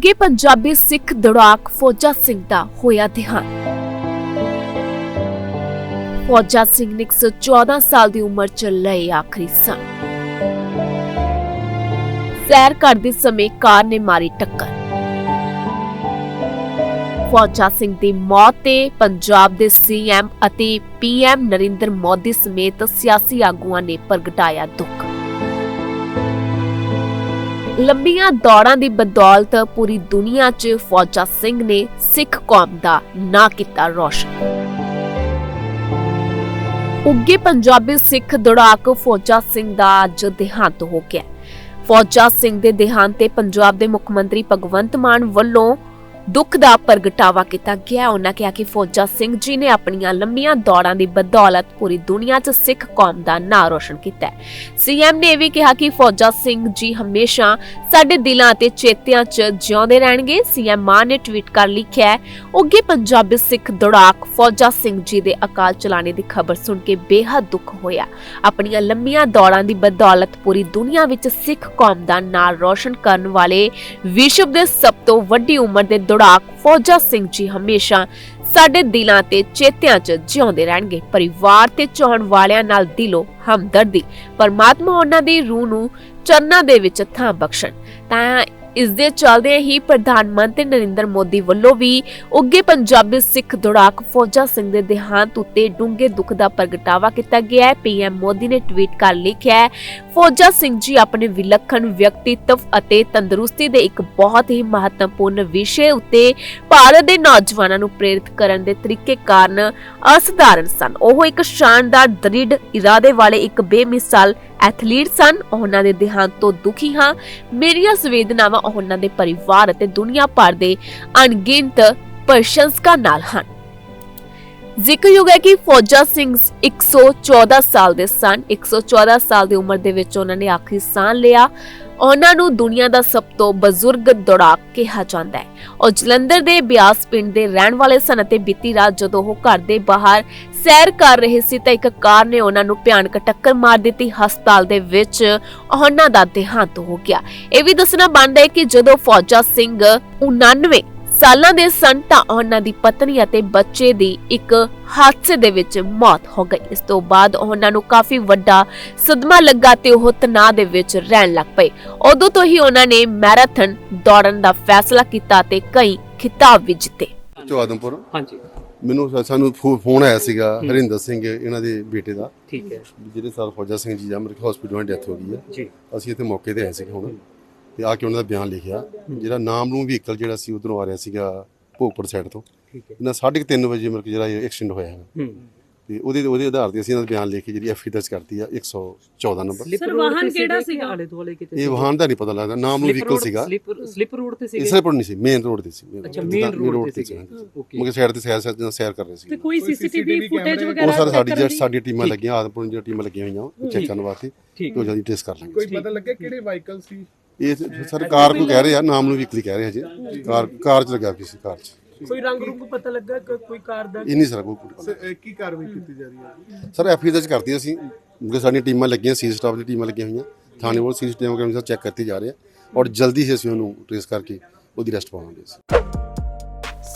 ਉੱਗੇ ਪੰਜਾਬੀ ਸਿੱਖ ਦੌੜਾਕ ਫੌਜਾ ਸਿੰਘ ਦਾ ਹੋਇਆ ਦੇਹਾਂਤ। ਫੌਜਾ ਸਿੰਘ ਨੇ 114 ਸਾਲ ਦੀ ਉਮਰ ਚ ਲਏ ਆਖਰੀ ਸਾਹ ਸੈਰ ਕਰਦੇ ਸਮੇਂ ਕਾਰ ਨੇ ਮਾਰੀ ਟੱਕਰ। ਫੌਜਾ ਸਿੰਘ ਦੀ ਮੌਤ ਤੇ ਪੰਜਾਬ ਦੇ ਸੀਐਮ ਅਤੇ ਪੀਐਮ ਨਰਿੰਦਰ ਮੋਦੀ ਸਮੇਤ ਸਿਆਸੀ ਆਗੂਆਂ ਨੇ ਪ੍ਰਗਟਾਇਆ ਦੁੱਖ। ਲੰਬੀਆਂ ਦੌੜਾਂ ਦੀ ਬਦੌਲਤ ਪੂਰੀ ਦੁਨੀਆ 'ਚ ਫੌਜਾ ਸਿੰਘ ਨੇ ਸਿੱਖ ਕੌਮ ਦਾ ਨਾਂ ਕੀਤਾ ਰੌਸ਼ਨ। ਉੱਗੇ ਪੰਜਾਬੀ ਸਿੱਖ ਦੌੜਾਕ ਫੌਜਾ ਸਿੰਘ ਦਾ ਅੱਜ ਦੇਹਾਂਤ ਹੋ ਗਿਆ। ਫੌਜਾ ਸਿੰਘ ਦੇ ਦੇਹਾਂਤ ਤੇ ਪੰਜਾਬ ਦੇ ਮੁੱਖ ਮੰਤਰੀ ਭਗਵੰਤ ਮਾਨ ਵੱਲੋਂ ਦੁੱਖ ਦਾ ਪ੍ਰਗਟਾਵਾ ਕੀਤਾ ਗਿਆ। ਉਹਨਾਂ ਕਿਹਾ ਕਿ ਫੌਜਾ ਸਿੰਘ ਜੀ ਨੇ ਆਪਣੀਆਂ ਲੰਮੀਆਂ ਦੌੜਾਂ ਦੀ ਬਦੌਲਤ ਪੂਰੀ ਦੁਨੀਆ 'ਚ ਸਿੱਖ ਕੌਮ ਦਾ ਨਾਂ ਰੋਸ਼ਨ ਕੀਤਾ ਸੀਐਮ ਨੇ ਵੀ ਕਿਹਾ ਕਿ ਫੌਜਾ ਸਿੰਘ ਜੀ ਹਮੇਸ਼ਾ ਸਾਡੇ ਦਿਲਾਂ ਅਤੇ ਚੇਤਿਆਂ 'ਚ ਜਿਉਂਦੇ ਰਹਿਣਗੇ। ਸੀਐਮ ਮਾਨ ਨੇ ਟਵੀਟ ਕਰ ਲਿਖਿਆ ਉੱਗੇ ਪੰਜਾਬੀ ਸਿੱਖ ਦੌੜਾਕ ਫੌਜਾ ਸਿੰਘ ਜੀ ਦੇ ਅਕਾਲ ਚਲਾਣੇ ਦੀ ਖਬਰ ਸੁਣ ਕੇ ਬੇਹੱਦ ਦੁੱਖ ਹੋਇਆ। ਆਪਣੀਆਂ ਲੰਮੀਆਂ ਦੌੜਾਂ ਦੀ ਬਦੌਲਤ ਪੂਰੀ ਦੁਨੀਆ ਵਿੱਚ ਸਿੱਖ ਕੌਮ ਦਾ ਨਾਂ ਰੋਸ਼ਨ ਕਰਨ ਵਾਲੇ ਵਿਸ਼ਵ ਦੇ ਸਭ ਤੋਂ ਵੱਡੀ ਉਮਰ ਦੇ ਦੌੜਾਕ ਫੌਜਾ ਸਿੰਘ ਜੀ ਹਮੇਸ਼ਾ ਸਾਡੇ ਦਿਲਾਂ ਤੇ ਚੇਤਿਆਂ 'ਚ ਜਿਉਂਦੇ ਰਹਿਣਗੇ। ਪਰਿਵਾਰ ਤੇ ਚਾਹਣ ਵਾਲਿਆਂ ਨਾਲ ਦਿਲੋਂ ਹਮਦਰਦੀ, ਪਰਮਾਤਮਾ ਉਹਨਾਂ ਦੀ ਰੂਹ ਨੂੰ ਚਰਨਾਂ ਦੇ ਵਿੱਚ ਥਾਂ ਬਖਸ਼ਣ। ਤਾਂ ਇਸ ਦੇ ਚੱਲਦੇ ਹੀ ਪ੍ਰਧਾਨ ਮੰਤਰੀ ਨਰਿੰਦਰ ਮੋਦੀ ਵੱਲੋਂ ਵੀ ਉੱਗੇ ਪੰਜਾਬੀ ਸਿੱਖ ਦੌੜਾਕ ਫੌਜਾ ਸਿੰਘ ਦੇ ਦੇਹਾਂਤ ਉੱਤੇ ਡੂੰਘੇ ਦੁੱਖ ਦਾ ਪ੍ਰਗਟਾਵਾ ਕੀਤਾ ਗਿਆ ਹੈ। ਪੀਐਮ ਮੋਦੀ ਨੇ ਟਵੀਟ ਕਰ ਲਿਖਿਆ ਫੌਜਾ ਸਿੰਘ ਜੀ ਆਪਣੇ ਵਿਲੱਖਣ ਵਿਅਕਤੀਤਵ ਅਤੇ ਤੰਦਰੁਸਤੀ ਦੇ ਇੱਕ ਬਹੁਤ ਹੀ ਮਹੱਤਵਪੂਰਨ ਵਿਸ਼ੇ ਉੱਤੇ ਭਾਰਤ ਦੇ ਨੌਜਵਾਨਾਂ ਨੂੰ ਪ੍ਰੇਰਿਤ ਕਰਨ ਦੇ ਤਰੀਕੇ ਕਾਰਨ ਅਸਧਾਰਨ ਸਨ। ਉਹ ਇੱਕ ਸ਼ਾਨਦਾਰ ਦ੍ਰਿੜ ਇਰਾਦੇ ਵਾਲੇ ਇੱਕ ਬੇਮਿਸਾਲ ਐਥਲੀਟ ਸਨ, ਉਹਨਾਂ ਦੇ ਦੇਹਾਂਤ ਤੋਂ ਦੁਖੀ ਹਾਂ। ਮੇਰੀਆਂ ਸੰਵੇਦਨਾਵਾਂ ਉਹਨਾਂ ਦੇ ਪਰਿਵਾਰ ਅਤੇ ਦੁਨੀਆ ਭਰ ਦੇ ਅਣਗਿਣਤ ਪ੍ਰਸ਼ੰਸਕਾਂ ਨਾਲ ਹਨ। ਜ਼ਿਕਰਯੋਗ ਹੈ ਕਿ ਫੌਜਾ ਸਿੰਘ 114 ਸਾਲ ਦੇ ਸਨ। 114 ਸਾਲ ਦੀ ਉਮਰ ਦੇ ਵਿੱਚ ਉਹਨਾਂ ਨੇ ਆਖਰੀ ਸਾਹ ਲਿਆ। ਉਹਨਾਂ ਨੂੰ ਦੁਨੀਆ ਦਾ ਸਭ ਤੋਂ ਬਜ਼ੁਰਗ ਦੌੜਾਕ ਕਿਹਾ ਜਾਂਦਾ ਹੈ। ਉਹ ਜਲੰਧਰ ਦੇ ਬਿਆਸ ਪਿੰਡ ਦੇ ਰਹਿਣ ਵਾਲੇ ਸਨ ਅਤੇ ਬੀਤੀ ਰਾਤ ਜਦੋਂ ਉਹ ਘਰ ਦੇ ਬਾਹਰ ਸੈਰ ਕਰ ਰਹੇ ਸੀ ਤਾਂ ਇੱਕ ਕਾਰ ਨੇ ਉਹਨਾਂ ਨੂੰ ਭਿਆਨਕ ਟੱਕਰ ਮਾਰ ਦਿੱਤੀ। ਹਸਪਤਾਲ ਦੇ ਵਿੱਚ ਉਹਨਾਂ ਦਾ ਦੇਹਾਂਤ ਹੋ ਗਿਆ। ਇਹ ਵੀ ਦੱਸਣਾ ਬਣਦਾ ਹੈ ਕਿ ਜਦੋਂ ਫੌਜਾ ਸਿੰਘ 99 ਸਾਲਾਂ ਦੇ ਸਨ ਤਾਂ ਉਹਨਾਂ ਦੀ ਪਤਨੀ ਅਤੇ ਬੱਚੇ ਦੀ ਇੱਕ ਹਾਦਸੇ ਦੇ ਵਿੱਚ ਮੌਤ ਹੋ ਗਈ। ਇਸ ਤੋਂ ਬਾਅਦ ਉਹਨਾਂ ਨੂੰ ਕਾਫੀ ਵੱਡਾ ਸਦਮਾ ਲੱਗਾ ਤੇ ਉਹ ਤਣਾਅ ਦੇ ਵਿੱਚ ਰਹਿਣ ਲੱਗ ਪਏ। ਉਦੋਂ ਤੋਂ ਹੀ ਉਹਨਾਂ ਨੇ ਮੈਰਾਥਨ ਦੌੜਨ ਦਾ ਫੈਸਲਾ ਕੀਤਾ ਤੇ ਕਈ ਖਿਤਾਬ ਵੀ ਜਿੱਤੇ। ਚੌਆਦਮਪੁਰ ਹਾਂਜੀ। ਮੈਨੂੰ ਸਾ- ਸਾਨੂੰ ਫੋ- ਫੋਨ ਆਇਆ ਸੀਗਾ ਹਰਿੰਦਰ ਸਿੰਘ ਇਹਨਾਂ ਦੇ ਬੇਟੇ ਦਾ। ਠੀਕ ਹੈ। ਵੀ ਜਿਹੜੇ ਸਰ ਫੌਜਾ ਸਿੰਘ ਜੀ ਅਮਰੀਕਾ ਹਸਪੀਟਲ ਵਿੱਚ ਡੈਥ ਹੋ ਗਈ ਹੈ ਜੀ। ਅਸੀਂ ਇੱਥੇ ਮੌਕੇ ਤੇ ਆਏ ਸੀਗੇ ਹੁਣ। ਤੇ ਆ ਕੇ ਉਹਨਾਂ ਦਾ ਬਿਆਨ ਲਿਖਿਆ। ਜਿਹੜਾ ਨਾਮ ਨੂੰ ਵਹੀਕਲ ਜਿਹੜਾ ਸੀ ਉਧਰੋਂ ਆ ਰਿਹਾ ਸੀਗਾ ਭੋਗਪੁਰ ਸਾਈਡ ਤੋਂ। ਠੀਕ ਹੈ। ਇਹਨਾਂ 3:30 ਵਜੇ ਮਤਲਬ ਕਿ ਜਿਹੜਾ ਇਹ ਐਕਸੀਡੈਂਟ ਹੋਇਆ ਹੈ ਹੂੰ। ਤੇ ਉਹਦੇ ਉਹਦੇ ਆਧਾਰ ਤੇ ਅਸੀਂ ਇਹਨਾਂ ਦਾ ਬਿਆਨ ਲਿਖ ਕੇ ਜਿਹੜੀ ਐਫਆਈ ਦਰਜ ਕਰਤੀ ਆ 114 ਨੰਬਰ। ਸਲਿੱਪ ਵਾਹਨ ਰੋਡ ਕਿਹੜਾ ਸੀਗੇ? ਆਲੇ ਦੁਆਲੇ ਕਿਤੇ ਇਹ ਵਾਹਨ ਦਾ ਨਹੀਂ ਪਤਾ ਲੱਗਦਾ ਨਾਮ ਨੂੰ ਵਹੀਕਲ ਸੀਗਾ। ਸਲਿੱਪ ਸਲਿੱਪ ਰੋਡ ਤੇ ਸੀਗੇ? ਇਸੇ ਪਰ ਨਹੀਂ ਸੀ ਮੇਨ ਰੋਡ ਤੇ ਸੀ ਅੱਛਾ ਮੇਨ ਰੋਡ ਤੇ ਸੀ, ਮਗਰ ਸਾਈਡ ਤੇ ਸੈਰ ਸੈਰ ਸੈਰ ਕਰ ਰਹੇ ਸੀ ਤੇ ਕੋਈ ਸੀਸੀਟੀਵੀ ਫੁਟੇਜ ਵਗੈਰਾ ਉਹ ਸਾਰੇ ਸਾਡੀ? ਸਾਡੀ ਟੀਮਾਂ ਲੱਗੀਆਂ ਆਦਮਪੁਰ ਦੀਆਂ ਟੀਮਾਂ ਲੱਗੀਆਂ ਹੋਈਆਂ ਚੈੱਕ ਕਰਨ ਵਾਸਤੇ ਤੇ ਉਹ ਜਲਦੀ ਟੈਸਟ ਕਰ ਲਾਂਗੇ। ਕੋਈ ਪਤਾ ਲੱਗਿਆ ਕਿਹੜੇ ਵਾਹੀਕਲ ਸੀ? ਇਹ ਸਰ ਕਾਰ ਕੋ ਕਹਿ ਰਹੇ ਆ ਨਾਮ ਨੂੰ ਵੀਕਲੀ ਕਹਿ ਰਹੇ ਆ ਜੀ। ਕਾਰ ਕਾਰ ਚ ਲੱਗਾ ਕਿਸੇ ਕਾਰ ਚ। ਕੋਈ ਰੰਗ ਰੁੰਗ ਪਤਾ ਲੱਗਾ ਕਿ ਕੋਈ ਕਾਰ ਦਾ? ਇਹ ਨਹੀਂ ਸਰ ਕੋਈ ਪਤਾ। ਸਰ, ਇਹ ਕੀ ਕਾਰਵਾਈ ਕੀਤੀ ਜਾ ਰਹੀ ਹੈ? ਸਰ ਐਫਆਈ ਦਰਜ ਕਰਤੀ ਅਸੀਂ। ਕਿਉਂਕਿ ਸਾਡੀਆਂ ਟੀਮਾਂ ਲੱਗੀਆਂ ਸੀ ਸਟਾਫ ਦੀ ਟੀਮਾਂ ਲੱਗੀਆਂ ਹੋਈਆਂ। ਥਾਣੇ ਵੱਲ ਸੀ ਟੀਮਾਂ ਕੈਮਰਾ ਚੈੱਕ ਕਰਤੀ ਜਾ ਰਹੇ ਆ। ਔਰ ਜਲਦੀ ਹੀ ਅਸੀਂ ਉਹਨੂੰ ਟ੍ਰੇਸ ਕਰਕੇ ਉਹਦੀ ਅਰੈਸਟ ਪਾਵਾਂਗੇ। ਅਸੀਂ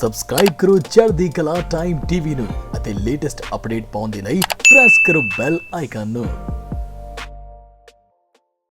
ਸਬਸਕ੍ਰਾਈਬ ਕਰੋ ਚੜ੍ਹਦੀ ਕਲਾ ਟਾਈਮ ਟੀਵੀ ਨੂੰ ਅਤੇ ਲੇਟੈਸਟ ਅਪਡੇਟ ਪਾਉਣ ਦੇ ਲਈ ਪ੍ਰੈਸ ਕਰੋ ਬੈਲ ਆਈਕਨ ਨੂੰ।